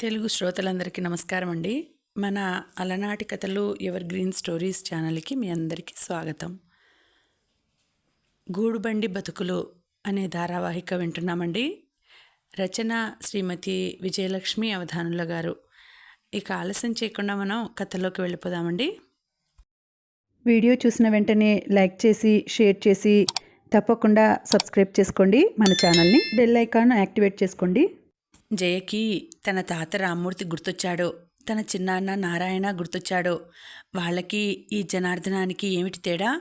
తెలుగు శ్రోతలందరికీ నమస్కారం అండి మన అలనాటి కథలు ఎవర్ గ్రీన్ స్టోరీస్ ఛానల్కి మీ అందరికీ స్వాగతం. గూడుబండి బతుకులు అనే ధారావాహిక వింటున్నామండి. రచన శ్రీమతి విజయలక్ష్మి అవధానుల గారు. ఇక ఆలస్యం చేయకుండా మనం కథలోకి వెళ్ళిపోదామండి. వీడియో చూసిన వెంటనే లైక్ చేసి షేర్ చేసి తప్పకుండా సబ్స్క్రైబ్ చేసుకోండి. మన ఛానల్ని బెల్ ఐకాన్ యాక్టివేట్ చేసుకోండి. జయకి తన తాత రామ్మూర్తి గుర్తొచ్చాడు తన చిన్నాన్న నారాయణ గుర్తొచ్చాడో వాళ్ళకి ఈ జనార్దనానికి ఏమిటి తేడా?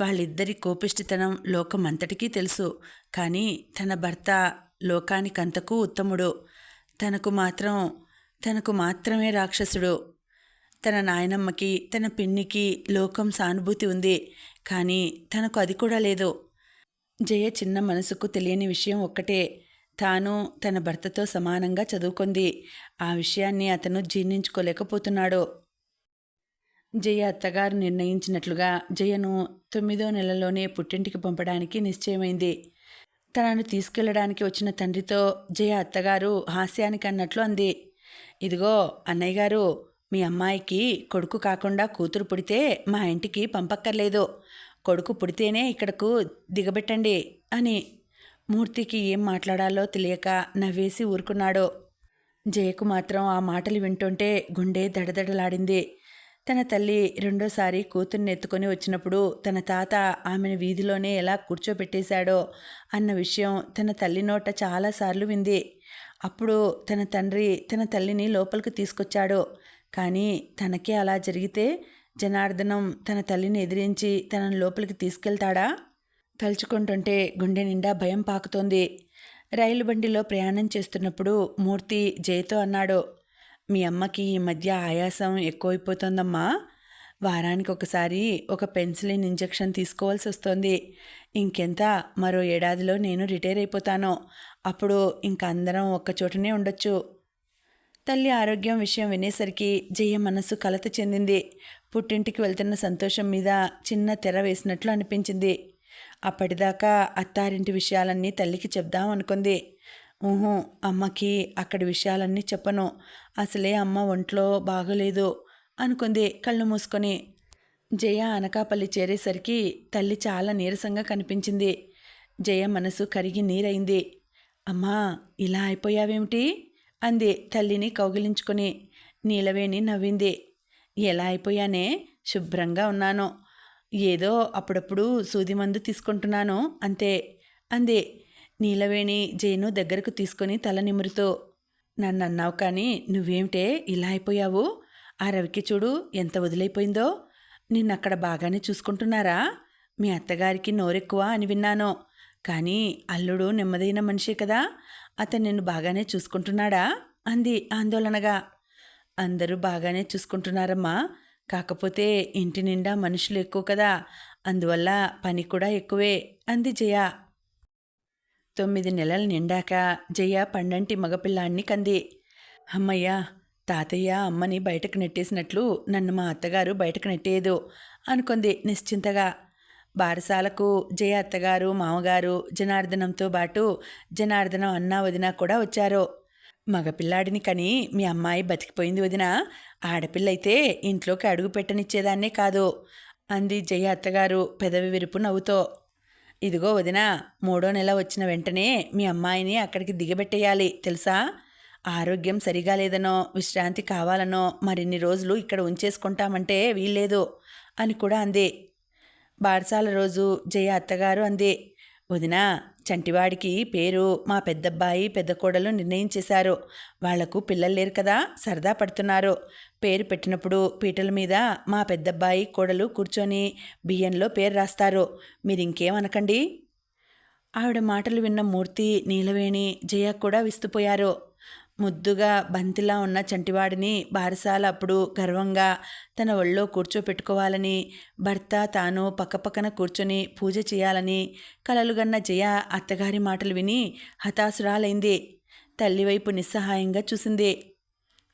వాళ్ళిద్దరి కోపిష్టితనం లోకం అంతటికీ తెలుసు కానీ తన భర్త లోకానికంతకు ఉత్తముడు తనకు మాత్రం తనకు మాత్రమే రాక్షసుడు. తన నాయనమ్మకి తన పిన్నికి లోకం సానుభూతి ఉంది కానీ తనకు అది కూడా లేదు. జయ చిన్న మనసుకు తెలియని విషయం ఒక్కటే తాను తన భర్తతో సమానంగా చదువుకుంది. ఆ విషయాన్ని అతను జీర్ణించుకోలేకపోతున్నాడు. జయ అత్తగారు నిర్ణయించినట్లుగా జయను తొమ్మిదో నెలలోనే పుట్టింటికి పంపడానికి నిశ్చయమైంది. తనను తీసుకెళ్ళడానికి వచ్చిన తండ్రితో జయ అత్తగారు హాస్యానికి అన్నట్లు అంది. ఇదిగో అన్నయ్య గారు మీ అమ్మాయికి కొడుకు కాకుండా కూతురు పుడితే మా ఇంటికి పంపక్కర్లేదు. కొడుకు పుడితేనే ఇక్కడకు దిగబెట్టండి అని మూర్తికి ఏం మాట్లాడాలో తెలియక నవ్వేసి ఊరుకున్నాడు. జయకు మాత్రం ఆ మాటలు వింటుంటే గుండె దడదడలాడింది. తన తల్లి రెండోసారి కూతుర్ని ఎత్తుకొని వచ్చినప్పుడు తన తాత ఆమెను వీధిలోనే ఎలా కూర్చోబెట్టేశాడో అన్న విషయం తన తల్లి నోట చాలాసార్లు వింది. అప్పుడు తన తండ్రి తన తల్లిని లోపలికి తీసుకొచ్చాడు. కానీ తనకే అలా జరిగితే జనార్దనం తన తల్లిని ఎదిరించి తనను లోపలికి తీసుకెళ్తాడా? తలుచుకుంటుంటే గుండె నిండా భయం పాకుతోంది. రైలు బండిలో ప్రయాణం చేస్తున్నప్పుడు మూర్తి జయతో అన్నాడు మీ అమ్మకి ఈ మధ్య ఆయాసం ఎక్కువైపోతుందమ్మా. వారానికి ఒకసారి ఒక పెన్సిలిన్ ఇంజెక్షన్ తీసుకోవాల్సి వస్తుంది ఇంకెంత మరో ఏడాదిలో నేను రిటైర్ అయిపోతాను. అప్పుడు ఇంక అందరం ఒక్కచోటనే ఉండొచ్చు. తల్లి ఆరోగ్యం విషయం వినేసరికి జయ మనసు కలత చెందింది. పుట్టింటికి వెళ్తున్న సంతోషం మీద చిన్న తెర వేసినట్లు అనిపించింది. అప్పటిదాకా అత్తారింటి విషయాలన్నీ తల్లికి చెప్దాం అనుకుంది. ఊహు అమ్మకి అక్కడి విషయాలన్నీ చెప్పను. అసలే అమ్మ ఒంట్లో బాగోలేదు అనుకుంది కళ్ళు మూసుకొని. జయ అనకాపల్లి చేరేసరికి తల్లి చాలా నీరసంగా కనిపించింది. జయ మనసు కరిగి నీరైంది అమ్మా ఇలా అయిపోయావేమిటి? అంది తల్లిని కౌగిలించుకొని. నీలవేణి నవ్వింది. ఎలా అయిపోయానే? శుభ్రంగా ఉన్నాను. ఏదో అప్పుడప్పుడు సూది మందు తీసుకుంటున్నాను అంతే. అంది. నీలవేణి జైను దగ్గరకు తీసుకొని తల నిమురుతూ నన్ను అన్నావు కానీ నువ్వేమిటే ఇలా అయిపోయావు? ఆ రవికి చూడు ఎంత వదిలైపోయిందో. నిన్నక్కడ బాగానే చూసుకుంటున్నారా? మీ అత్తగారికి నోరెక్కువ అని విన్నాను. కానీ అల్లుడు నెమ్మదైన మనిషే కదా. అతను నిన్ను బాగానే చూసుకుంటున్నాడా? అంది ఆందోళనగా. అందరూ బాగానే చూసుకుంటున్నారమ్మా. కాకపోతే ఇంటి నిండా మనుషులు ఎక్కువ కదా అందువల్ల పని కూడా ఎక్కువే అంది జయ. తొమ్మిది నెలలు నిండాక జయ పండంటి మగపిల్లాన్ని కంది. అమ్మయ్య తాతయ్య అమ్మని బయటకు నెట్టేసినట్లు నన్ను మా అత్తగారు బయటకు నెట్టేయదు అనుకుంది నిశ్చింతగా. బారసాలకు జయ అత్తగారు మామగారు జనార్దనంతో పాటు జనార్దనం అన్నా వదిన కూడా వచ్చారు. మగపిల్లాడిని కని మీ అమ్మాయి బతికిపోయింది వదిన. ఆడపిల్లయితే ఇంట్లోకి అడుగు పెట్టనిచ్చేదాన్నే కాదు అంది జయ అత్తగారు పెదవి విరుపు నవ్వుతో. ఇదిగో వదిన మూడో నెల వచ్చిన వెంటనే మీ అమ్మాయిని అక్కడికి దిగబెట్టేయాలి తెలుసా? ఆరోగ్యం సరిగా లేదనో విశ్రాంతి కావాలనో మరిన్ని రోజులు ఇక్కడ ఉంచేసుకుంటామంటే వీల్లేదు అని కూడా అంది. బారసాల రోజు జయ అత్తగారు అంది వదినా చంటివాడికి పేరు మా పెద్దబ్బాయి పెద్ద కోడలు నిర్ణయించేశారు. వాళ్ళకు పిల్లలు లేరు కదా సరదా పడుతున్నారు. పేరు పెట్టినప్పుడు పీటల మీద మా పెద్దబ్బాయి కోడలు కూర్చొని బియ్యంలో పేరు రాస్తారు. మీరింకేమనకండి ఆవిడ మాటలు విన్న మూర్తి నీలవేణి జయ కూడా విస్తుపోయారు. ముద్దుగా బంతిలా ఉన్న చంటివాడిని బారసాల అప్పుడు గర్వంగా తన ఒళ్ళో కూర్చోపెట్టుకోవాలని భర్త తాను పక్కపక్కన కూర్చొని పూజ చేయాలని కలలుగన్న జయ అత్తగారి మాటలు విని హతాసురాలైంది తల్లివైపు నిస్సహాయంగా చూసింది.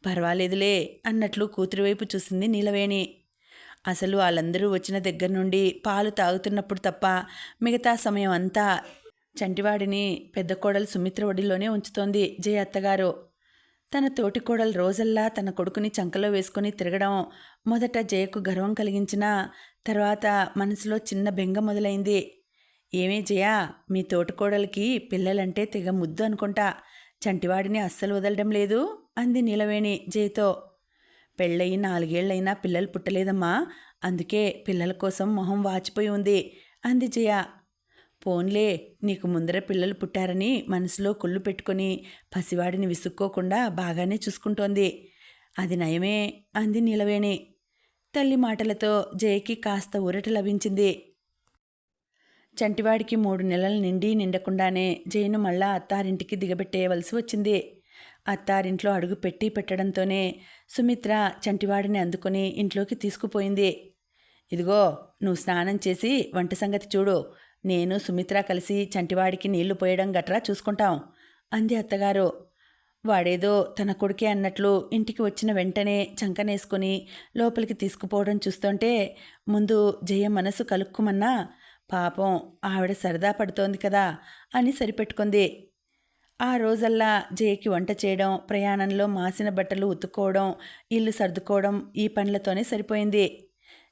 పర్వాలేదులే అన్నట్లు కూతురి వైపు చూసింది నీలవేణి. అసలు వాళ్ళందరూ వచ్చిన దగ్గర నుండి పాలు తాగుతున్నప్పుడు తప్ప మిగతా సమయం అంతా చంటివాడిని పెద్ద కోడలు సుమిత్ర ఒడిలోనే ఉంచుతోంది జయ అత్తగారు. తన తోటి కోడలు రోజల్లా తన కొడుకుని చంకలో వేసుకుని తిరగడం మొదట జయకు గర్వం కలిగించిన తర్వాత మనసులో చిన్న బెంగ మొదలైంది. ఏమే జయ మీ తోటికోడలికి పిల్లలంటే తెగ ముద్దు అనుకుంటా. చంటివాడిని అస్సలు వదలడం లేదు అంది నీలవేణి జయతో. పెళ్ళయి నాలుగేళ్ళైనా పిల్లలు పుట్టలేదమ్మా. అందుకే పిల్లల కోసం మొహం వాచిపోయి ఉంది అంది జయ. పోన్లే నీకు ముందర పిల్లలు పుట్టారని మనసులో కుళ్ళు పెట్టుకొని పసివాడిని విసుక్కోకుండా బాగానే చూసుకుంటోంది. అది నయమే అంది నీలవేణి. తల్లి మాటలతో జయకి కాస్త ఊరట లభించింది. చంటివాడికి మూడు నెలలు నిండి నిండకుండానే జయను మళ్ళా అత్తారింటికి దిగబెట్టేయవలసి వచ్చింది. అత్తారింట్లో అడుగు పెట్టి పెట్టడంతోనే సుమిత్ర చంటివాడిని అందుకొని ఇంట్లోకి తీసుకుపోయింది. ఇదిగో నువ్వు స్నానం చేసి వంట సంగతి చూడు. నేను సుమిత్ర కలిసి చంటివాడికి నీళ్ళు పోయడం గట్రా చూసుకుంటాం అంది అత్తగారు. వాడేదో తన కొడుకే అన్నట్లు ఇంటికి వచ్చిన వెంటనే చంకనేసుకుని లోపలికి తీసుకుపోవడం చూస్తుంటే ముందు జయ మనసు కలుక్కుమన్నా పాపం ఆవిడ సరదా పడుతోంది కదా అని సరిపెట్టుకుంది. ఆ రోజల్లా జయకి వంట చేయడం ప్రయాణంలో మాసిన బట్టలు ఉతుక్కోవడం ఇల్లు సర్దుకోవడం ఈ పనులతోనే సరిపోయింది.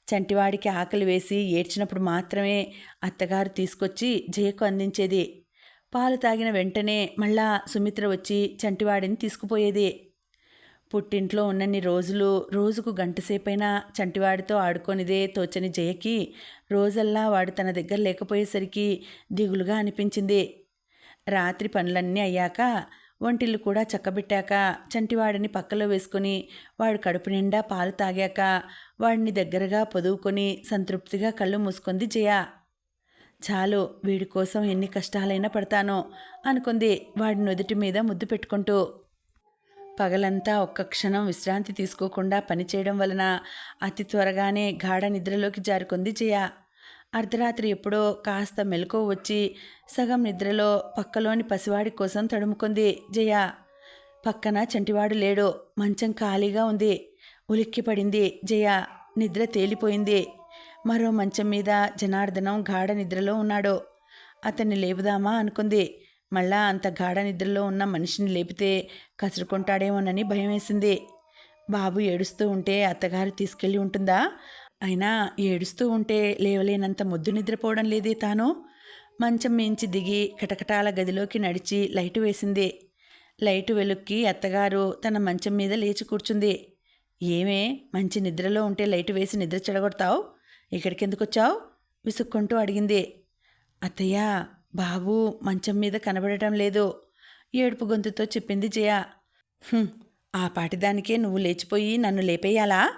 చంటివాడికి ఆకలి వేసి ఏడ్చినప్పుడు మాత్రమే అత్తగారు తీసుకొచ్చి జయకు అందించేది. పాలు తాగిన వెంటనే మళ్ళా సుమిత్ర వచ్చి చంటివాడిని తీసుకుపోయేది. పుట్టింట్లో ఉన్నన్ని రోజులు రోజుకు గంటసేపైనా చంటివాడితో ఆడుకోనిదే తోచని జయకి రోజల్లా వాడు తన దగ్గర లేకపోయేసరికి దిగులుగా అనిపించింది. రాత్రి పనులన్నీ అయ్యాక ఒంటిల్లు కూడా చక్కబెట్టాక చంటివాడిని పక్కలో వేసుకుని వాడు కడుపు నిండా పాలు తాగాక వాడిని దగ్గరగా పొదువుకొని సంతృప్తిగా కళ్ళు మూసుకుంది జయ. చాలు వీడి కోసం ఎన్ని కష్టాలైనా పడతానో అనుకుంది వాడి నుదుటి మీద ముద్దు పెట్టుకుంటూ. పగలంతా ఒక్క క్షణం విశ్రాంతి తీసుకోకుండా పనిచేయడం వలన అతి త్వరగానే గాఢ నిద్రలోకి జారుకుంది జయ. అర్ధరాత్రి ఎప్పుడో కాస్త మెలకువ వచ్చి సగం నిద్రలో పక్కలోని పసివాడి కోసం తడుముకుంది జయ. పక్కన చంటివాడు లేడు. మంచం ఖాళీగా ఉంది. ఉలిక్కి పడింది జయ. నిద్ర తేలిపోయింది. మరో మంచం మీద జనార్దనం గాఢ నిద్రలో ఉన్నాడు. అతన్ని లేపుదామా అనుకుంది. మళ్ళా అంత గాఢ నిద్రలో ఉన్న మనిషిని లేపితే కసురుకుంటాడేమోనని భయం వేసింది బాబు ఏడుస్తూ ఉంటే అత్తగారు తీసుకెళ్ళి ఉంటుందా? అయినా ఏడుస్తూ ఉంటే లేవలేనంత ముద్దు నిద్రపోవడం లేదే తాను? మంచం మించి దిగి కటకటాల గదిలోకి నడిచి లైటు వేసింది. లైటు వెలుక్కి అత్తగారు తన మంచం మీద లేచి కూర్చుంది. ఏమే? మంచి నిద్రలో ఉంటే లైటు వేసి నిద్ర చెడగొడతావు? ఇక్కడికి ఎందుకు వచ్చావు విసుక్కుంటూ అడిగింది. అత్తయ్య బాబు మంచం మీద కనబడటం లేదు. ఏడుపు గొంతుతో చెప్పింది జయ. ఆ పాటిదానికే నువ్వు లేచిపోయి నన్ను లేపేయాలా?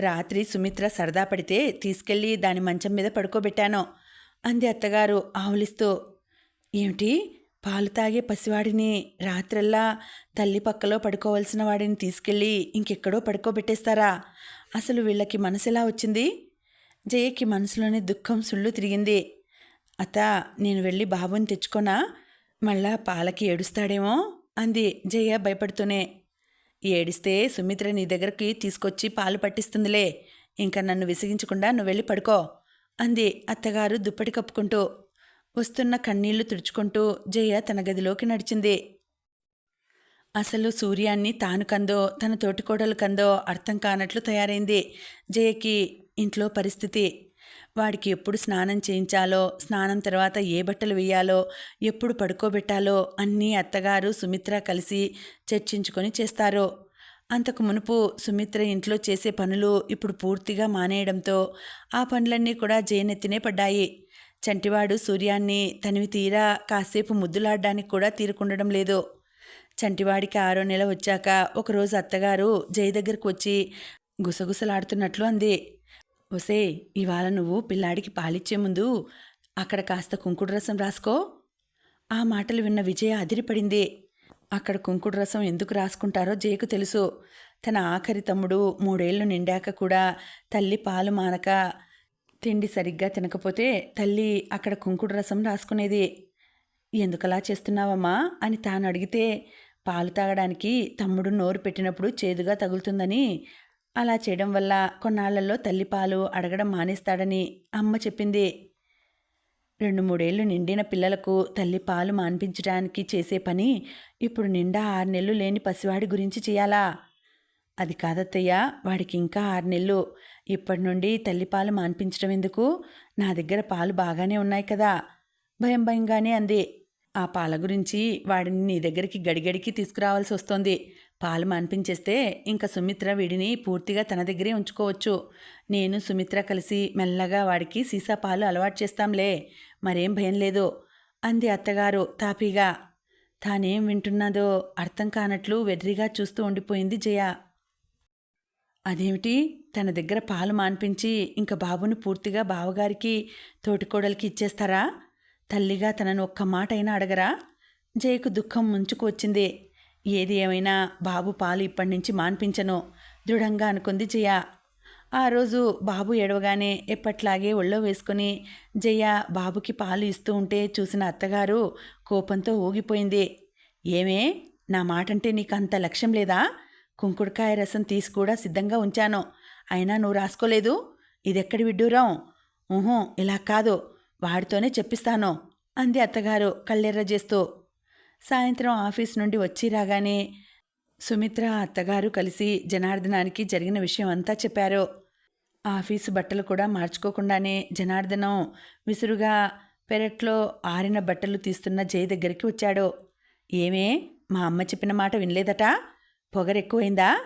రాత్రి సుమిత్ర సరదా పడితే తీసుకెళ్ళి దాని మంచం మీద పడుకోబెట్టాను అంది అత్తగారు ఆవులిస్తూ. ఏమిటి? పాలు తాగే పసివాడిని రాత్రల్లా తల్లి పక్కలో పడుకోవలసిన వాడిని తీసుకెళ్ళి ఇంకెక్కడో పడుకోబెట్టేస్తారా? అసలు వీళ్ళకి మనసెలా వచ్చింది? జయకి మనసులోనే దుఃఖం సుళ్ళు తిరిగింది. అత్త నేను వెళ్ళి బాబుని తెచ్చుకోనా? మళ్ళా పాలకి ఏడుస్తాడేమో? అంది జయ భయపడుతూనే. ఏడిస్తే సుమిత్ర నీ దగ్గరికి తీసుకొచ్చి పాలు పట్టిస్తుందిలే. ఇంకా నన్ను విసిగించకుండా నువ్వు వెళ్ళి పడుకో అంది అత్తగారు దుప్పటి కప్పుకుంటూ. వస్తున్న కన్నీళ్ళు తుడుచుకుంటూ జయ తన గదిలోకి నడిచింది. అసలు సూర్యాన్ని తాను కందో తన తోటికోడలు కందో అర్థం కానట్లు తయారైంది. జయకి ఇంట్లో పరిస్థితి వాడికి ఎప్పుడు స్నానం చేయించాలో స్నానం తర్వాత ఏ బట్టలు వేయాలో ఎప్పుడు పడుకోబెట్టాలో అన్నీ అత్తగారు సుమిత్ర కలిసి చర్చించుకొని చేస్తారు. అంతకు మునుపు సుమిత్ర ఇంట్లో చేసే పనులు ఇప్పుడు పూర్తిగా మానేయడంతో ఆ పనులన్నీ కూడా జయనెత్తినే పడ్డాయి. చంటివాడు సూర్యాన్ని తనివి తీరా కాసేపు ముద్దులాడడానికి కూడా తీరుకుండడం లేదు. చంటివాడికి ఆరో నెల వచ్చాక ఒకరోజు అత్తగారు జయ దగ్గరకు వచ్చి గుసగుసలాడుతున్నట్లు అంది. ఒసే ఇవాళ నువ్వు పిల్లాడికి పాలిచ్చే ముందు అక్కడ కాస్త కుంకుడు రసం రాసుకో. ఆ మాటలు విన్న విజయ అదిరిపడింది. అక్కడ కుంకుడు రసం ఎందుకు రాసుకుంటారో జయకు తెలుసు. తన ఆఖరి తమ్ముడు మూడేళ్ళు నిండాక కూడా తల్లి పాలు మానక తిండి సరిగ్గా తినకపోతే తల్లి అక్కడ కుంకుడు రసం రాసుకునేది. ఎందుకలా చేస్తున్నావమ్మా? అని తాను అడిగితే పాలు తాగడానికి తమ్ముడు నోరు పెట్టినప్పుడు చేదుగా తగులుతుందని అలా చేయడం వల్ల కొన్నాళ్ళలో తల్లిపాలు అడగడం మానేస్తాడని అమ్మ చెప్పింది. రెండు మూడేళ్ళు నిండిన పిల్లలకు తల్లి పాలు మాన్పించడానికి చేసే పని ఇప్పుడు నిండా ఆరు నెలలు లేని పసివాడి గురించి చేయాలా? అది కాదత్తయ్య వాడికి ఇంకా ఆరు నెలలు. ఇప్పటి నుండి తల్లిపాలు మాన్పించడం ఎందుకు? నా దగ్గర పాలు బాగానే ఉన్నాయి కదా? భయం భయంగానే అంది. ఆ పాల గురించి వాడిని నీ దగ్గరికి గడిగడికి తీసుకురావాల్సి వస్తోంది. పాలు మాన్పించేస్తే ఇంకా సుమిత్ర వీడిని పూర్తిగా తన దగ్గరే ఉంచుకోవచ్చు. నేను సుమిత్ర కలిసి మెల్లగా వాడికి సీసా పాలు అలవాటు చేస్తాంలే. మరేం భయం లేదు అంది అత్తగారు తాపీగా. తానేం వింటున్నదో అర్థం కానట్లు వెర్రిగా చూస్తూ ఉండిపోయింది జయ. అదేమిటి? తన దగ్గర పాలు మాన్పించి ఇంక బాబుని పూర్తిగా బావగారికి తోటికోడలికి ఇచ్చేస్తారా? తల్లిగా తనను ఒక్క మాట అయినా అడగరా? జయకు దుఃఖం ముంచుకు వచ్చింది. ఏది ఏమైనా బాబు పాలు ఇప్పటి నుంచి మాన్పించను దృఢంగా అనుకుంది జయ. ఆ రోజు బాబు ఏడవగానే ఎప్పట్లాగే ఒళ్ళో వేసుకుని జయ బాబుకి పాలు ఇస్తూ ఉంటే చూసిన అత్తగారు కోపంతో ఊగిపోయింది. ఏమే నా మాటంటే నీకు అంత లక్ష్యం లేదా? కుంకుడుకాయ రసం తీసి కూడా సిద్ధంగా ఉంచాను. అయినా నువ్వు రాసుకోలేదు? ఇదెక్కడి విడ్డూరం? ఊహూ ఇలా కాదు వాడితోనే చెప్పిస్తాను అంది అత్తగారు కళ్ళెర్ర చేస్తూ సాయంత్రం ఆఫీస్ నుండి వచ్చి రాగానే సుమిత్ర అత్తగారు కలిసి జనార్దనానికి జరిగిన విషయం అంతా చెప్పారు. ఆఫీసు బట్టలు కూడా మార్చుకోకుండానే జనార్దనం విసురుగా పెరట్లో ఆరిన బట్టలు తీస్తున్న జయ దగ్గరికి వచ్చాడు. ఏమే మా అమ్మ చెప్పిన మాట వినలేదట? పొగరెక్కువైందా?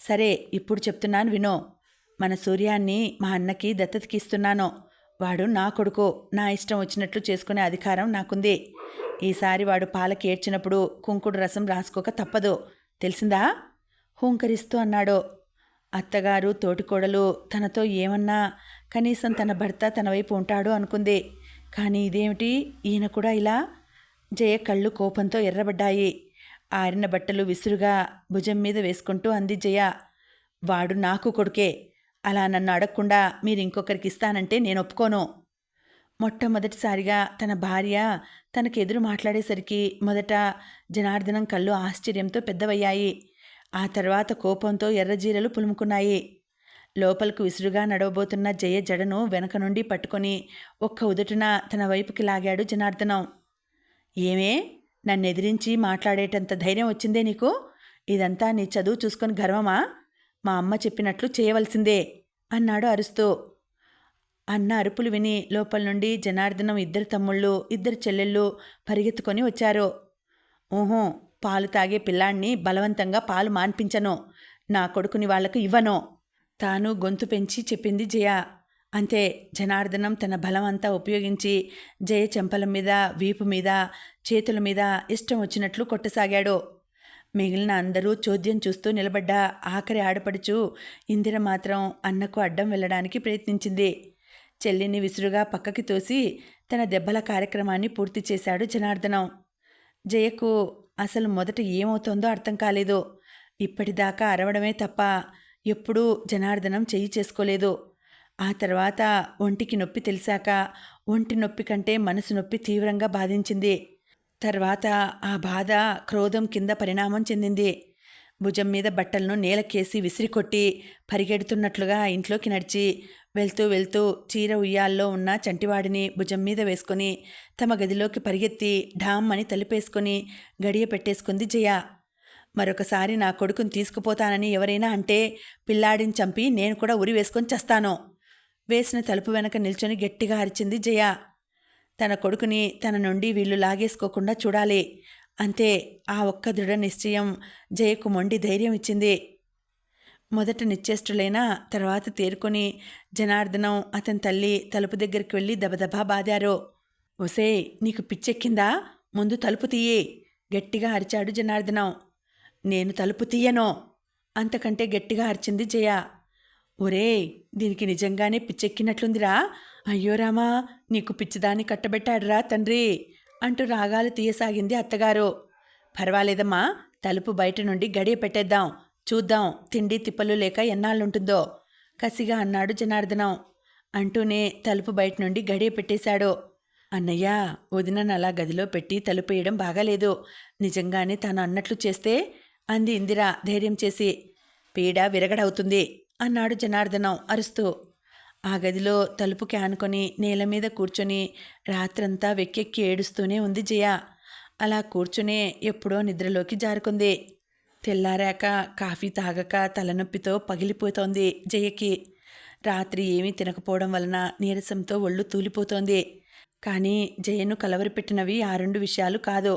సరే ఇప్పుడు చెప్తున్నాను వినో. మన సూర్యాన్ని మా అన్నకి దత్తతకి ఇస్తున్నాను వాడు నా కొడుకు. నా ఇష్టం వచ్చినట్లు చేసుకునే అధికారం నాకుంది. ఈసారి వాడు పాలకి ఏడ్చినప్పుడు కుంకుడు రసం రాసుకోక తప్పదు. తెలిసిందా? హూంకరిస్తూ అన్నాడు. అత్తగారు తోటికోడలు తనతో ఏమన్నా కనీసం తన భర్త తన వైపు ఉంటాడు అనుకుంది. కానీ ఇదేమిటి? ఈయన కూడా ఇలా? జయ కళ్ళు కోపంతో ఎర్రబడ్డాయి. ఆరిన బట్టలు విసురుగా భుజం మీద వేసుకుంటూ అంది జయ. వాడు నాకు కొడుకే. అలా నన్ను అడగకుండా మీరు ఇంకొకరికి ఇస్తానంటే నేను ఒప్పుకోను. మొట్టమొదటిసారిగా తన భార్య తనకు ఎదురు మాట్లాడేసరికి మొదట జనార్దనం కళ్ళు ఆశ్చర్యంతో పెద్దవయ్యాయి. ఆ తర్వాత కోపంతో ఎర్రజీరలు పులుముకున్నాయి. లోపలకు విసురుగా నడవబోతున్న జయ జడను వెనక నుండి పట్టుకొని ఒక్క ఉదుటిన తన వైపుకి లాగాడు జనార్దనం. ఏమే? నన్ను ఎదిరించి మాట్లాడేటంత ధైర్యం వచ్చిందే నీకు? ఇదంతా నీ చదువు చూసుకొని గర్వమా? మా అమ్మ చెప్పినట్లు చేయవలసిందే అన్నాడు అరుస్తూ. అన్న అరుపులు విని లోపల నుండి జనార్దనం ఇద్దరు తమ్ముళ్ళు ఇద్దరు చెల్లెళ్ళు పరిగెత్తుకొని వచ్చారు. ఊహో పాలు తాగే పిల్లాన్ని బలవంతంగా పాలు మాన్పించను. నా కొడుకుని వాళ్ళకు ఇవ్వను. తాను గొంతు పెంచి చెప్పింది జయ. అంతే జనార్దనం తన బలం అంతా ఉపయోగించి జయ చెంపల మీద వీపు మీద చేతుల మీద ఇష్టం వచ్చినట్లు కొట్టసాగాడు. మిగిలిన అందరూ చోద్యం చూస్తూ నిలబడ్డ. ఆఖరి ఆడపడుచు ఇందిర మాత్రం అన్నకు అడ్డం వెళ్ళడానికి ప్రయత్నించింది. చెల్లిని విసురుగా పక్కకి తోసి తన దెబ్బల కార్యక్రమాన్ని పూర్తి చేశాడు జనార్దనం. జయకు అసలు మొదట ఏమవుతోందో అర్థం కాలేదు. ఇప్పటిదాకా అరవడమే తప్ప ఎప్పుడూ జనార్దనం చెయ్యి చేసుకోలేదు. ఆ తర్వాత ఒంటికి నొప్పి తెలిసాక ఒంటి నొప్పి కంటే మనసు నొప్పి తీవ్రంగా బాధించింది. తర్వాత ఆ బాధ క్రోధం కింద పరిణామం చెందింది. భుజం మీద బట్టలను నేలకేసి విసిరికొట్టి పరిగెడుతున్నట్లుగా ఇంట్లోకి నడిచి వెళ్తూ వెళ్తూ చీర ఉయ్యాల్లో ఉన్న చంటివాడిని భుజం మీద వేసుకొని తమ గదిలోకి పరిగెత్తి ఢామ్ అని తలుపేసుకొని గడియ పెట్టేసుకుంది జయ. మరొకసారి నా కొడుకుని తీసుకుపోతానని ఎవరైనా అంటే పిల్లాడిని చంపి నేను కూడా ఉరి వేసుకొని చేస్తాను. వేసిన తలుపు వెనక నిల్చొని గట్టిగా అరిచింది జయ. తన కొడుకుని తన నుండి వీళ్ళు లాగేసుకోకుండా చూడాలి. అంతే ఆ ఒక్క దృఢ నిశ్చయం జయకు మొండి ధైర్యం ఇచ్చింది. మొదట నిశ్చేష్టులైనా తర్వాత తేరుకొని జనార్దనం అతని తల్లి తలుపు దగ్గరికి వెళ్ళి దబదబా బాదారు. ఒసే నీకు పిచ్చెక్కిందా? ముందు తలుపు తీయే. గట్టిగా అరిచాడు జనార్దనం. నేను తలుపు తీయను. అంతకంటే గట్టిగా అరిచింది జయ. ఒరే దీనికి నిజంగానే పిచ్చెక్కినట్లుందిరా. అయ్యో రామా నీకు పిచ్చిదాన్ని కట్టబెట్టాడురా తండ్రి అంటూ రాగాలు తీయసాగింది అత్తగారు. పర్వాలేదమ్మా తలుపు బయట నుండి గడియ పెట్టేద్దాం. చూద్దాం తిండి తిప్పలు లేక ఎన్నాళ్ళుంటుందో. కసిగా అన్నాడు జనార్దనం. అంటూనే తలుపు బయట నుండి గడియ పెట్టేశాడు. అన్నయ్య వదినను అలా గదిలో పెట్టి తలుపు వేయడం బాగాలేదు. నిజంగానే తాను అన్నట్లు చేస్తే? అంది ఇందిర ధైర్యం చేసి. పీడ విరగడవుతుంది అన్నాడు జనార్దనం అరుస్తూ. ఆ గదిలో తలుపుకి ఆనుకొని నేల మీద కూర్చొని రాత్రంతా వెక్కెక్కి ఏడుస్తూనే ఉంది జయ. అలా కూర్చునే ఎప్పుడో నిద్రలోకి జారుకుంది. తెల్లారాక కాఫీ తాగక తలనొప్పితో పగిలిపోతోంది జయకి. రాత్రి ఏమీ తినకపోవడం వలన నీరసంతో ఒళ్ళు తూలిపోతోంది. కానీ జయను కలవరపెట్టినవి ఆ రెండు విషయాలు కాదు.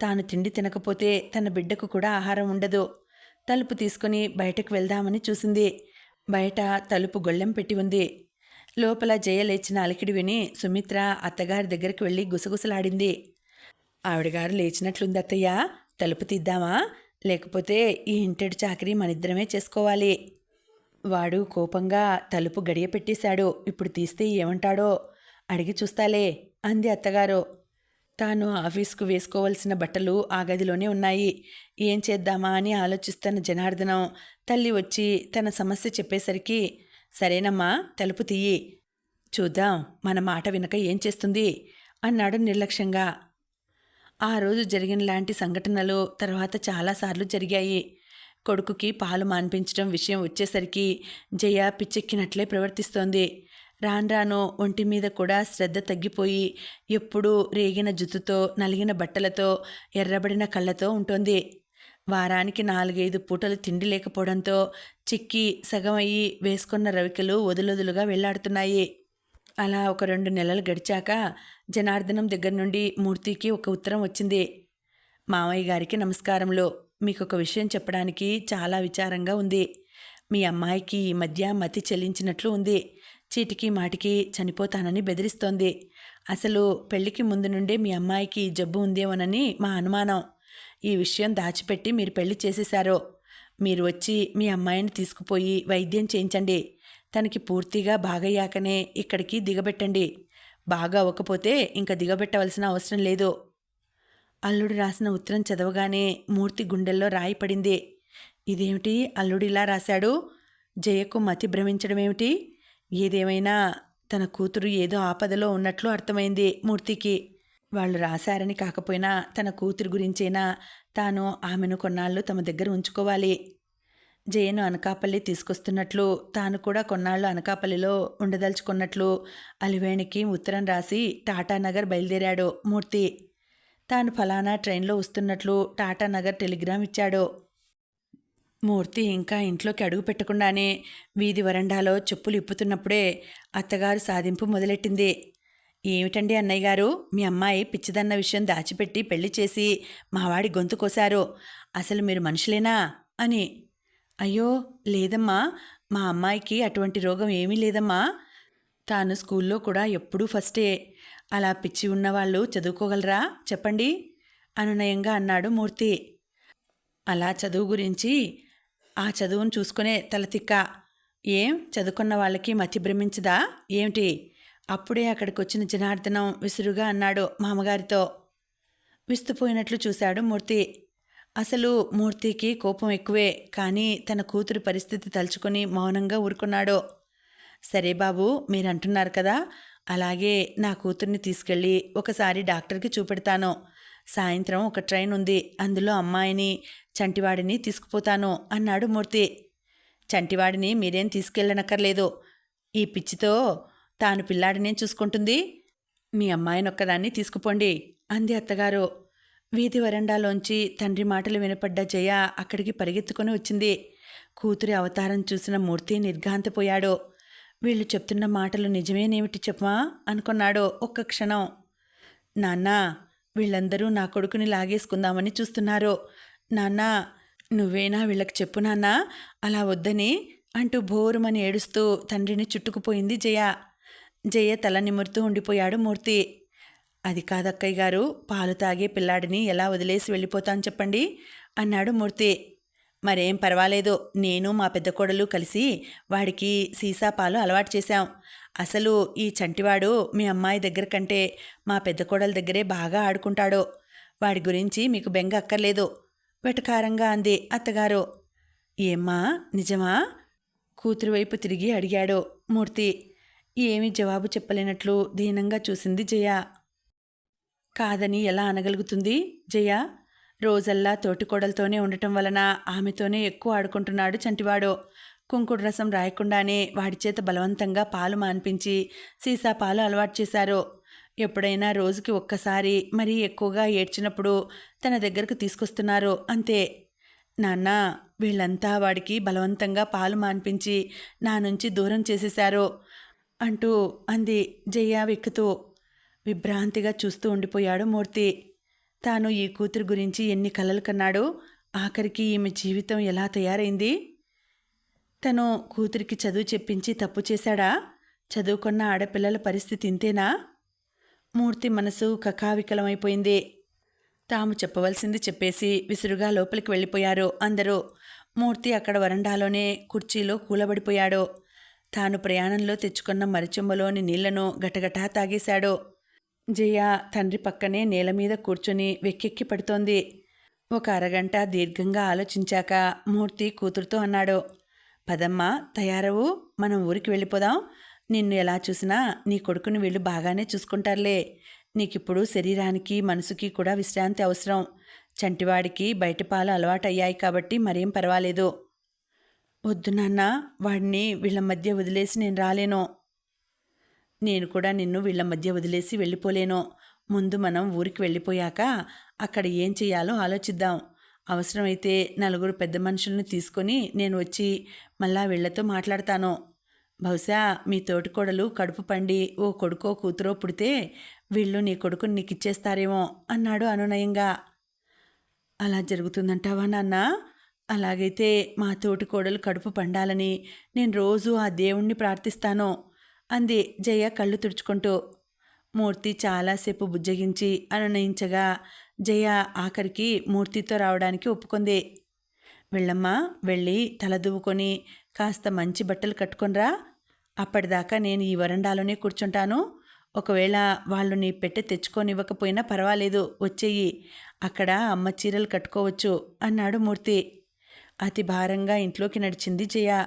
తాను తిండి తినకపోతే తన బిడ్డకు కూడా ఆహారం ఉండదు. తలుపు తీసుకుని బయటకు వెళ్దామని చూసింది. బయట తలుపు గొళ్ళెం పెట్టి ఉంది. లోపల జయ లేచిన అలికిడి విని సుమిత్ర అత్తగారి దగ్గరికి వెళ్ళి గుసగుసలాడింది. ఆవిడగారు లేచినట్లుంది అత్తయ్య. తలుపు తీద్దామా? లేకపోతే ఈ ఇంటెడు చాకరీ మనిద్దరమే చేసుకోవాలి. వాడు కోపంగా తలుపు గడియ పెట్టేశాడు ఇప్పుడు తీస్తే ఏమంటాడో? అడిగి చూస్తాలే అంది అత్తగారు. తాను ఆఫీస్కు వేసుకోవలసిన బట్టలు ఆ గదిలోనే ఉన్నాయి. ఏం చేద్దామా అని ఆలోచిస్తున్న జనార్దనం తల్లి వచ్చి తన సమస్య చెప్పేసరికి సరేనమ్మా తలుపు తీయి. చూద్దాం మన మాట వినక ఏం చేస్తుంది? అన్నాడు నిర్లక్ష్యంగా. ఆ రోజు జరిగిన లాంటి సంఘటనలు తర్వాత చాలాసార్లు జరిగాయి. కొడుకుకి పాలు మాన్పించడం విషయం వచ్చేసరికి జయ పిచ్చెక్కినట్లే ప్రవర్తిస్తోంది. రాను రాను ఒంటి మీద కూడా శ్రద్ధ తగ్గిపోయి ఎప్పుడూ రేగిన జుత్తుతో నలిగిన బట్టలతో ఎర్రబడిన కళ్ళతో ఉంటుంది. వారానికి నాలుగైదు పూటలు తిండి లేకపోవడంతో చిక్కి సగం అయ్యి వేసుకున్న రవికలు వదులొదులుగా వెళ్ళాడుతున్నాయి. అలా ఒక రెండు నెలలు గడిచాక జనార్దనం దగ్గర నుండి మూర్తికి ఒక ఉత్తరం వచ్చింది. మామయ్య గారికి నమస్కారంలో. మీకు ఒక విషయం చెప్పడానికి చాలా విచారంగా ఉంది. మీ అమ్మాయికి ఈ మధ్య మతి చెల్లించినట్లు ఉంది. చీటికి మాటికి చనిపోతానని బెదిరిస్తోంది. అసలు పెళ్ళికి ముందు నుండే మీ అమ్మాయికి జబ్బు ఉందేమోనని మా అనుమానం. ఈ విషయం దాచిపెట్టి మీరు పెళ్ళి చేసేశారు. మీరు వచ్చి మీ అమ్మాయిని తీసుకుపోయి వైద్యం చేయించండి. తనకి పూర్తిగా బాగయ్యాకనే ఇక్కడికి దిగబెట్టండి. బాగా అవ్వకపోతే ఇంకా దిగబెట్టవలసిన అవసరం లేదు. అల్లుడు రాసిన ఉత్తరం చదవగానే మూర్తి గుండెల్లో రాయి పడింది. ఇదేమిటి అల్లుడు ఇలా రాశాడు? జయకు మతి భ్రమించడమేమిటి? ఏదేమైనా తన కూతురు ఏదో ఆపదలో ఉన్నట్లు అర్థమైంది మూర్తికి. వాళ్ళు రాశారని కాకపోయినా తన కూతురు గురించైనా తాను ఆమెను కొన్నాళ్ళు తమ దగ్గర ఉంచుకోవాలి. జయను అనకాపల్లి తీసుకొస్తున్నట్లు తాను కూడా కొన్నాళ్ళు అనకాపల్లిలో ఉండదలుచుకున్నట్లు అలివేణికి ఉత్తరం రాసి టాటానగర్ బయలుదేరాడు మూర్తి. తాను ఫలానా ట్రైన్లో వస్తున్నట్లు టాటానగర్ టెలిగ్రామ్ ఇచ్చాడు. మూర్తి ఇంకా ఇంట్లోకి అడుగు పెట్టకుండానే వీధి వరండాలో చెప్పులు ఇప్పుతున్నప్పుడే అత్తగారు సాధింపు మొదలెట్టింది. ఏమిటండి అన్నయ్య గారు? మీ అమ్మాయి పిచ్చిదన్న విషయం దాచిపెట్టి పెళ్ళి చేసి మావాడి గొంతు కోశారు. అసలు మీరు మనుషులేనా? అని అయ్యో లేదమ్మా. మా అమ్మాయికి అటువంటి రోగం ఏమీ లేదమ్మా. తాను స్కూల్లో కూడా ఎప్పుడూ ఫస్టే. అలా పిచ్చి ఉన్నవాళ్ళు చదువుకోగలరా? చెప్పండి. అనునయంగా అన్నాడు మూర్తి. అలా చదువు గురించి ఆ చదువును చూసుకునే తలతిక్క ఏం? చదువుకున్న వాళ్ళకి మతి భ్రమించదా? ఏమిటి? అప్పుడే అక్కడికి వచ్చిన జనార్దనం విసురుగా అన్నాడు మామగారితో. విస్తుపోయినట్లు చూశాడు మూర్తి. అసలు మూర్తికి కోపం ఎక్కువే కానీ తన కూతురు పరిస్థితి తలుచుకొని మౌనంగా ఊరుకున్నాడు. సరే బాబు మీరు అంటున్నారు కదా. అలాగే నా కూతుర్ని తీసుకెళ్ళి ఒకసారి డాక్టర్కి చూపెడతాను. సాయంత్రం ఒక ట్రైన్ ఉంది. అందులో అమ్మాయిని చంటివాడిని తీసుకుపోతాను అన్నాడు మూర్తి. చంటివాడిని మీరేం తీసుకెళ్ళనక్కర్లేదు. ఈ పిచ్చితో తాను పిల్లాడినేం చూసుకుంటుంది? మీ అమ్మాయిని ఒక్కదాన్ని తీసుకుపోండి అంది అత్తగారు. వీధి వరండాలోంచి తండ్రి మాటలు వినపడ్డ జయ అక్కడికి పరిగెత్తుకొని వచ్చింది. కూతురి అవతారం చూసిన మూర్తి నిర్ఘాంతపోయాడు. వీళ్ళు చెప్తున్న మాటలు నిజమేనేమిటి చెప్పమా? అనుకున్నాడు ఒక్క క్షణం. నాన్న వీళ్ళందరూ నా కొడుకుని లాగేసుకుందామని చూస్తున్నారు. నాన్న నువ్వేనా వీళ్ళకి చెప్పు నాన్న అలా వద్దని అంటూ భోరుమని ఏడుస్తూ తండ్రిని చుట్టుకుపోయింది జయ. జయ తల నిమురుతూ ఉండిపోయాడు మూర్తి. అది కాదక్కయ్య గారు పాలు తాగే పిల్లాడిని ఎలా వదిలేసి వెళ్ళిపోతాను చెప్పండి? అన్నాడు మూర్తి. మరేం పర్వాలేదు నేను మా పెద్ద కోడలు కలిసి వాడికి సీసా పాలు అలవాటు చేశాం. అసలు ఈ చంటివాడు మీ అమ్మాయి దగ్గర కంటే మా పెద్ద కోడల దగ్గరే బాగా ఆడుకుంటాడు. వాడి గురించి మీకు బెంగ అక్కర్లేదు వెటకారంగా అంది అత్తగారు. ఏమ్మా నిజమా? కూతురు వైపు తిరిగి అడిగాడు మూర్తి. ఏమీ జవాబు చెప్పలేనట్లు దీనంగా చూసింది జయ. కాదని ఎలా అనగలుగుతుంది? జయ రోజల్లా తోటికోడలతోనే ఉండటం వలన ఆమెతోనే ఎక్కువ ఆడుకుంటున్నాడు చంటివాడు. కుంకుడు రసం రాయకుండానే వాడి చేత బలవంతంగా పాలు మాన్పించి సీసా పాలు అలవాటు చేశారు. ఎప్పుడైనా రోజుకి ఒక్కసారి మరీ ఎక్కువగా ఏడ్చినప్పుడు తన దగ్గరకు తీసుకొస్తున్నారు అంతే. నాన్న వీళ్ళంతా వాడికి బలవంతంగా పాలు మాన్పించి నా నుంచి దూరం చేసేశారు అంటూ అంది జయ వెక్కుతూ. విభ్రాంతిగా చూస్తూ ఉండిపోయాడు మూర్తి. తాను ఈ కూతురు గురించి ఎన్ని కలలు కన్నాడో ఆఖరికి ఈమె జీవితం ఎలా తయారైంది? తను కూతురికి చదువు చెప్పించి తప్పు చేశాడా? చదువుకున్న ఆడపిల్లల పరిస్థితి ఇంతేనా? మూర్తి మనసు కకావికలమైపోయింది. తాము చెప్పవలసింది చెప్పేసి విసురుగా లోపలికి వెళ్ళిపోయారు అందరూ. మూర్తి అక్కడ వరండాలోనే కుర్చీలో కూలబడిపోయాడు. తాను ప్రయాణంలో తెచ్చుకున్న మరిచెంబలోని నీళ్ళను గటగటా తాగేశాడు. జయ తండ్రి పక్కనే నేల మీద కూర్చొని వెక్కెక్కి పడుతోంది. ఒక అరగంట దీర్ఘంగా ఆలోచించాక మూర్తి కూతురుతో అన్నాడు పదమ్మా తయారవు. మనం ఊరికి వెళ్ళిపోదాం. నిన్ను ఎలా చూసినా నీ కొడుకుని వీళ్ళు బాగానే చూసుకుంటారులే. నీకిప్పుడు శరీరానికి మనసుకి కూడా విశ్రాంతి అవసరం. చంటివాడికి బయట పాలు అలవాటయ్యాయి కాబట్టి మరేం పర్వాలేదు. వద్దు నాన్న వాడిని వీళ్ళ మధ్య వదిలేసి నేను రాలేను. నేను కూడా నిన్ను వీళ్ళ మధ్య వదిలేసి వెళ్ళిపోలేను. ముందు మనం ఊరికి వెళ్ళిపోయాక అక్కడ ఏం చేయాలో ఆలోచిద్దాం. అవసరమైతే నలుగురు పెద్ద మనుషుల్ని తీసుకొని నేను వచ్చి మళ్ళా వీళ్ళతో మాట్లాడతాను. బహుశా మీ తోటికోడలు కడుపు పండి ఓ కొడుకో కూతురో పుడితే వీళ్ళు నీ కొడుకుని నీకు ఇచ్చేస్తారేమో అన్నాడు అనునయంగా. అలా జరుగుతుందంటావా నాన్న? అలాగైతే మా తోటికోడలు కడుపు పండాలని నేను రోజు ఆ దేవుణ్ణి ప్రార్థిస్తాను. అంది జయ కళ్ళు తుడుచుకుంటూ. మూర్తి చాలాసేపు బుజ్జగించి అనునయించగా జయ ఆఖరికి మూర్తితో రావడానికి ఒప్పుకుంది. వెళ్ళమ్మా వెళ్ళి తల దువ్వుకొని కాస్త మంచి బట్టలు కట్టుకొనిరా. అప్పటిదాకా నేను ఈ వరండాలోనే కూర్చుంటాను. ఒకవేళ వాళ్ళు నీ పెట్టె తెచ్చుకొనివ్వకపోయినా పర్వాలేదు వచ్చేయి. అక్కడ అమ్మ చీరలు కట్టుకోవచ్చు అన్నాడు మూర్తి. అతి భారంగా ఇంట్లోకి నడిచింది జయ.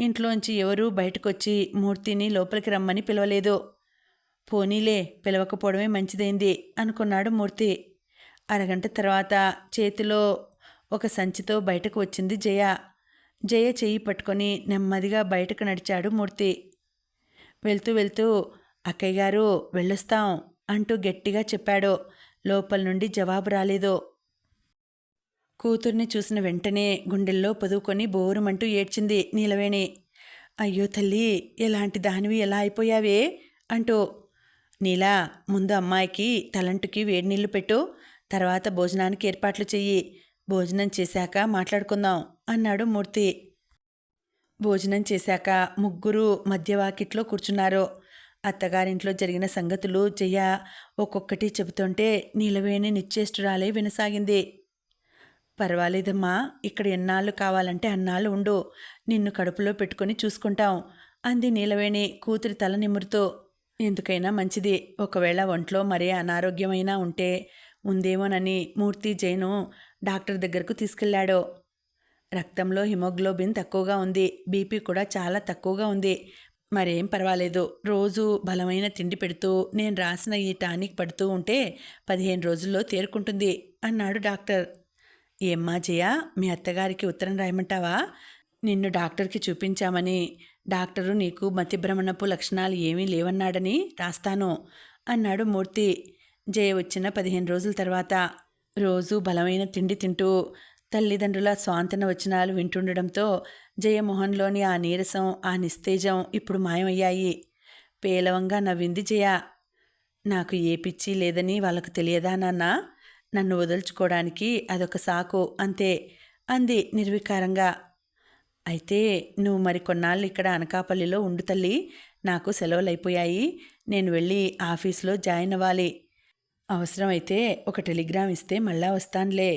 ఇంట్లోంచి ఎవరూ బయటకొచ్చి మూర్తిని లోపలికి రమ్మని పిలవలేదు. పోనీలే పిలవకపోవడమే మంచిదైంది అనుకున్నాడు మూర్తి. అరగంట తర్వాత చేతిలో ఒక సంచితో బయటకు వచ్చింది జయ. జయ చెయ్యి పట్టుకొని నెమ్మదిగా బయటకు నడిచాడు మూర్తి. వెళ్తూ వెళ్తూ అక్కయ్య గారు వెళ్ళొస్తాం అంటూ గట్టిగా చెప్పాడు. లోపల నుండి జవాబు రాలేదు. కూతుర్ని చూసిన వెంటనే గుండెల్లో పొదువుకొని బోరుమంటూ ఏడ్చింది నీలవేణి. అయ్యో తల్లి ఎలాంటి దానివి ఎలా అయిపోయావే? అంటూ. నీలా ముందు అమ్మాయికి తలంటుకి వేడి నీళ్ళు పెట్టు తర్వాత భోజనానికి ఏర్పాట్లు చెయ్యి. భోజనం చేశాక మాట్లాడుకుందాం అన్నాడు మూర్తి. భోజనం చేశాక ముగ్గురు మధ్యవాకిట్లో కూర్చున్నారు. అత్తగారింట్లో జరిగిన సంగతులు జయ ఒక్కొక్కటి చెబుతుంటే నీలవేణి నిశ్చేష్టురాలే వినసాగింది. పర్వాలేదమ్మా ఇక్కడ ఎన్నాళ్ళు కావాలంటే అన్నాళ్ళు ఉండు నిన్ను కడుపులో పెట్టుకొని చూసుకుంటాం అంది నీలవేణి కూతురి తల నిమురుతూ. ఎందుకైనా మంచిది ఒకవేళ ఒంట్లో మరే అనారోగ్యమైనా ఉంటే ఉందేమోనని మూర్తి జైను డాక్టర్ దగ్గరకు తీసుకెళ్ళాడు రక్తంలో హిమోగ్లోబిన్ తక్కువగా ఉంది బీపీ కూడా చాలా తక్కువగా ఉంది. మరేం పర్వాలేదు రోజు బలమైన తిండి పెడుతూ నేను రాసిన ఈ టానిక్ పడుతూ ఉంటే పదిహేను రోజుల్లో తేరుకుంటుంది అన్నాడు డాక్టర్. ఏమ్మా జయ మీ అత్తగారికి ఉత్తరం రాయమంటావా? నిన్ను డాక్టర్కి చూపించామని. డాక్టరు నీకు మతిభ్రమణపు లక్షణాలు ఏమీ లేవన్నాడని రాస్తాను అన్నాడు మూర్తి. జయ వచ్చిన పదిహేను రోజుల తర్వాత రోజు బలమైన తిండి తింటూ తల్లిదండ్రుల స్వాంతన వచనాలు వింటుండడంతో జయమోహన్లోని ఆ నీరసం ఆ నిస్తేజం ఇప్పుడు మాయమయ్యాయి. పేలవంగా నవ్వింది జయ. నాకు ఏ పిచ్చి లేదని వాళ్ళకు తెలియదా నాన్న? నన్ను వదులుచుకోవడానికి అదొక సాకు అంతే అంది నిర్వికారంగా. అయితే నువ్వు మరి కొన్నాళ్ళు ఇక్కడ అనకాపల్లిలో ఉండు తల్లి నాకు సెలవులైపోయాయి నేను వెళ్ళి ఆఫీస్లో జాయిన్ అవ్వాలి. అవసరమైతే ఒక టెలిగ్రామ్ ఇస్తే మళ్ళా వస్తానులే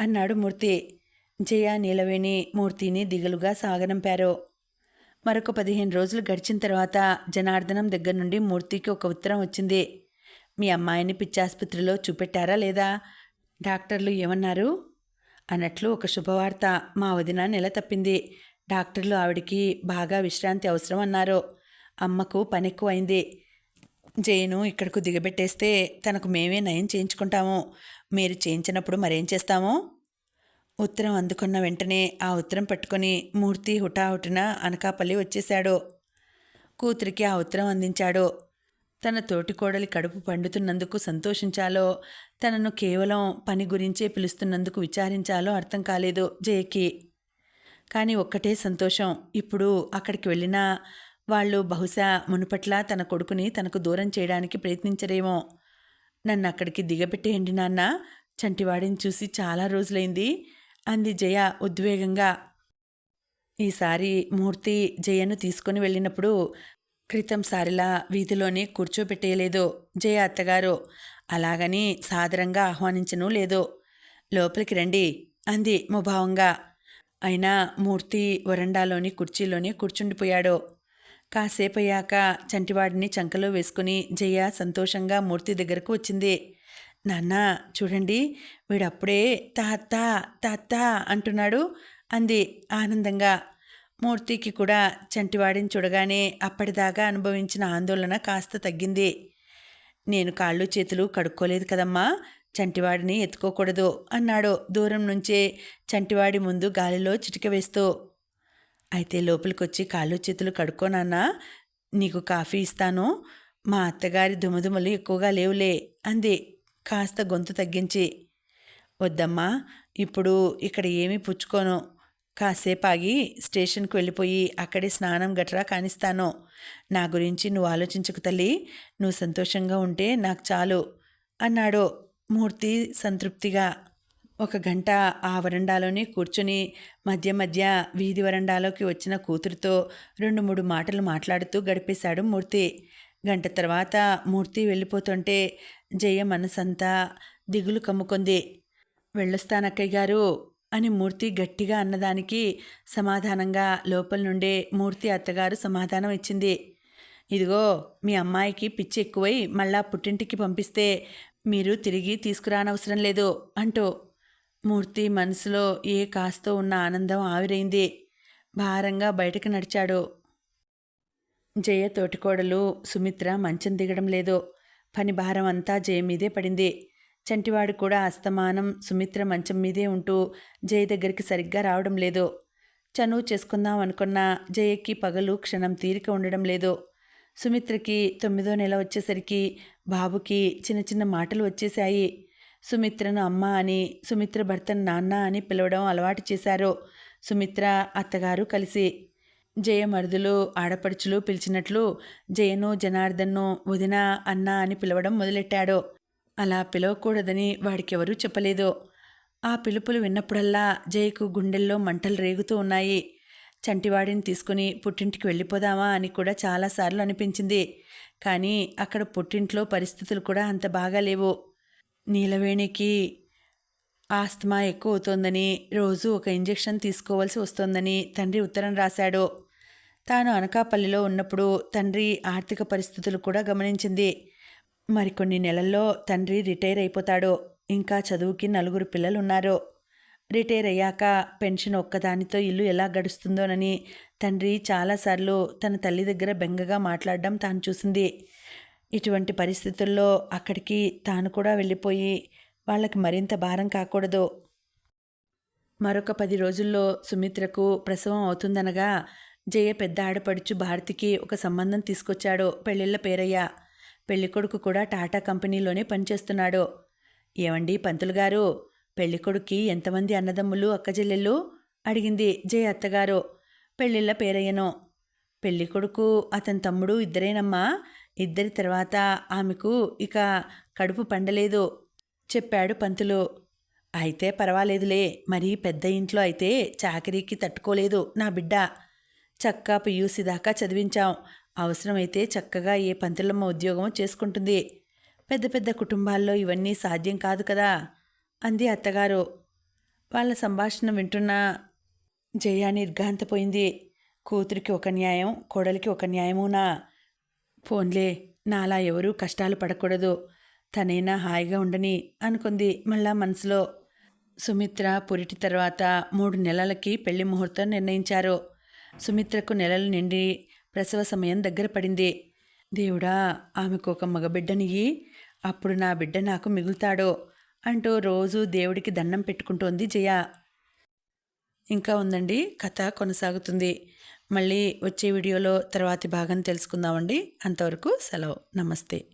అన్నాడు మూర్తి. జయ నీలవేణి మూర్తిని దిగులుగా సాగనంపారు. మరొక పదిహేను రోజులు గడిచిన తర్వాత జనార్దనం దగ్గర నుండి మూర్తికి ఒక ఉత్తరం వచ్చింది. మీ అమ్మాయిని పిచ్చాసుపత్రిలో చూపెట్టారా లేదా? డాక్టర్లు ఏమన్నారు? అన్నట్లు ఒక శుభవార్త మా వదిన నెల తప్పింది. డాక్టర్లు ఆవిడికి బాగా విశ్రాంతి అవసరం అన్నారు. అమ్మకు పని ఎక్కువైంది జయను ఇక్కడకు దిగబెట్టేస్తే తనకు మేమే నయం చేయించుకుంటాము. మీరు చేయించినప్పుడు మరేం చేస్తాము? ఉత్తరం అందుకున్న వెంటనే ఆ ఉత్తరం పట్టుకొని మూర్తి హుటాహుటిన అనకాపల్లి వచ్చేశాడు. కూతురికి ఆ ఉత్తరం అందించాడు. తన తోటి కోడలి కడుపు పండుతున్నందుకు సంతోషించాలో తనను కేవలం పని గురించే పిలుస్తున్నందుకు విచారించాలో అర్థం కాలేదు జయకి. కానీ ఒక్కటే సంతోషం. ఇప్పుడు అక్కడికి వెళ్ళినా వాళ్ళు బహుశా మునుపట్లా తన కొడుకుని తనకు దూరం చేయడానికి ప్రయత్నించరేమో. నన్ను అక్కడికి దిగబెట్టేయండి నాన్న. చంటివాడిని చూసి చాలా రోజులైంది. అంది జయ ఉద్వేగంగా. ఈసారి మూర్తి జయను తీసుకొని వెళ్ళినప్పుడు క్రితం సారిలా వీధిలోనే కూర్చోబెట్టేయలేదో. జయ అత్తగారు అలాగని సాదరంగా ఆహ్వానించను లేదు. లోపలికి రండి అంది ముభావంగా. అయినా మూర్తి వరండాలోని కుర్చీలోనే కూర్చుండిపోయాడు. కాసేపయ్యాక చంటివాడిని చంకలో వేసుకుని జయ సంతోషంగా మూర్తి దగ్గరకు వచ్చింది. నాన్న చూడండి వీడప్పుడే తాత తాత అంటున్నాడు అంది ఆనందంగా. మూర్తికి కూడా చంటివాడిని చూడగానే అప్పటిదాకా అనుభవించిన ఆందోళన కాస్త తగ్గింది. నేను కాళ్ళు చేతులు కడుక్కోలేదు కదమ్మా చంటివాడిని ఎత్తుకోకూడదు అన్నాడు దూరం నుంచే చంటివాడి ముందు గాలిలో చిటిక వేస్తూ. అయితే లోపలికొచ్చి కాళ్ళు చేతులు కడుక్కోనన్నా నీకు కాఫీ ఇస్తాను. మా అత్తగారి దుమదుమలు ఎక్కువగా లేవులే అంది కాస్త గొంతు తగ్గించి. వద్దమ్మా ఇప్పుడు ఇక్కడ ఏమీ పుచ్చుకోను. కాసేపు ఆగి స్టేషన్కి వెళ్ళిపోయి అక్కడే స్నానం గట్రా కానిస్తాను. నా గురించి నువ్వు ఆలోచించకు తల్లి. నువ్వు సంతోషంగా ఉంటే నాకు చాలు అన్నాడు మూర్తి సంతృప్తిగా. ఒక గంట ఆ వరండాలోనే కూర్చుని మధ్య మధ్య వీధి వరండాలోకి వచ్చిన కూతురుతో రెండు మూడు మాటలు మాట్లాడుతూ గడిపేశాడు మూర్తి. గంట తర్వాత మూర్తి వెళ్ళిపోతుంటే జయ మనసంతా దిగులు కమ్ముకుంది. వెళ్ళొస్తానక్కయ్య గారు అని మూర్తి గట్టిగా అన్నదానికి సమాధానంగా లోపల నుండే మూర్తి అత్తగారు సమాధానం ఇచ్చింది. ఇదిగో మీ అమ్మాయికి పిచ్చి ఎక్కువై మళ్ళా పుట్టింటికి పంపిస్తే మీరు తిరిగి తీసుకురానవసరం లేదు అంటూ మూర్తి మనసులో ఏ కాస్తో ఉన్న ఆనందం ఆవిరైంది. భారంగా బయటకు నడిచాడు. జయ తోటికోడలు సుమిత్ర మంచం దిగడం లేదు. పని భారం అంతా జయ మీదే పడింది. చంటివాడు కూడా అస్తమానం సుమిత్ర మంచం మీదే ఉంటూ జయ దగ్గరికి సరిగ్గా రావడం లేదు. చనువు చేసుకుందాం అనుకున్న జయకి పగలు క్షణం తీరిక ఉండడం లేదు. సుమిత్రకి తొమ్మిదో నెల వచ్చేసరికి బాబుకి చిన్న చిన్న మాటలు వచ్చేశాయి. సుమిత్రను అమ్మ అని సుమిత్ర భర్తను నాన్న అని పిలవడం అలవాటు చేశారు. సుమిత్ర అత్తగారు కలిసి జయ మరుదులు ఆడపడుచులు పిలిచినట్లు జయను జనార్దన్ను వదిన అన్న అని పిలవడం మొదలెట్టాడు. అలా పిలవకూడదని వాడికెవరూ చెప్పలేదు. ఆ పిలుపులు విన్నప్పుడల్లా జయకు గుండెల్లో మంటలు రేగుతూ ఉన్నాయి. చంటివాడిని తీసుకుని పుట్టింటికి వెళ్ళిపోదామా అని కూడా చాలాసార్లు అనిపించింది. కానీ అక్కడ పుట్టింట్లో పరిస్థితులు కూడా అంత బాగా లేవు. నీలవేణికి ఆస్తమా ఎక్కువ అవుతోందని రోజు ఒక ఇంజెక్షన్ తీసుకోవాల్సి వస్తోందని తండ్రి ఉత్తరం రాశాడు. తాను అనకాపల్లిలో ఉన్నప్పుడు తండ్రి ఆర్థిక పరిస్థితులు కూడా గమనించింది. మరికొన్ని నెలల్లో తండ్రి రిటైర్ అయిపోతాడో ఇంకా చదువుకి నలుగురు పిల్లలు ఉన్నారు రిటైర్ అయ్యాక పెన్షన్ ఒక్కదానితో ఇల్లు ఎలా గడుస్తుందోనని తండ్రి చాలాసార్లు తన తల్లి దగ్గర బెంగగా మాట్లాడడం తాను చూసింది. ఇటువంటి పరిస్థితుల్లో అక్కడికి తాను కూడా వెళ్ళిపోయి వాళ్ళకి మరింత భారం కాకూడదు. మరొక పది రోజుల్లో సుమిత్రకు ప్రసవం అవుతుందనగా జయ పెద్ద ఆడపడుచు భారతికి ఒక సంబంధం తీసుకొచ్చాడు పెళ్ళిళ్ళ పేరయ్య. పెళ్ళికొడుకు కూడా టాటా కంపెనీలోనే పనిచేస్తున్నాడు. ఏమండి పంతులు గారు? పెళ్ళికొడుక్కి ఎంతమంది అన్నదమ్ములు అక్కజెల్లెళ్ళు? అడిగింది జయ అత్తగారు. పెళ్ళిళ్ళ పేరయ్యను. పెళ్ళికొడుకు అతని తమ్ముడు ఇద్దరేనమ్మా. ఇద్దరి తర్వాత ఆమెకు ఇక కడుపు పండలేదు చెప్పాడు పంతులు. అయితే పర్వాలేదులే మరి పెద్ద ఇంట్లో అయితే చాకరీకి తట్టుకోలేదు నా బిడ్డ. చక్కా పియూసి దాకా చదివించాం. అవసరమైతే చక్కగా ఏ పంతులమ్మ ఉద్యోగం చేసుకుంటుంది. పెద్ద పెద్ద కుటుంబాల్లో ఇవన్నీ సాధ్యం కాదు కదా? అంది అత్తగారు. వాళ్ళ సంభాషణ వింటున్న జయా నిర్ఘాంతపోయింది. కూతురికి ఒక న్యాయం కోడలికి ఒక న్యాయమునా? ఫోన్లే నాలా ఎవరూ కష్టాలు పడకూడదు. తనైనా హాయిగా ఉండని? అనుకుంది మళ్ళా మనసులో. సుమిత్ర పురిటి తర్వాత మూడు నెలలకి పెళ్ళి ముహూర్తం నిర్ణయించారు. సుమిత్రకు నెలలు నిండి ప్రసవ సమయం దగ్గర పడింది. దేవుడా ఆమెకు ఒక మగబిడ్డనియ్యి. అప్పుడు నా బిడ్డ నాకు మిగులుతాడో అంటూ రోజు దేవుడికి దండం పెట్టుకుంటోంది జయ. ఇంకా ఉందండి కథ కొనసాగుతుంది. మళ్ళీ వచ్చే వీడియోలో తర్వాతి భాగం తెలుసుకుందామండి. అంతవరకు సెలవు. నమస్తే.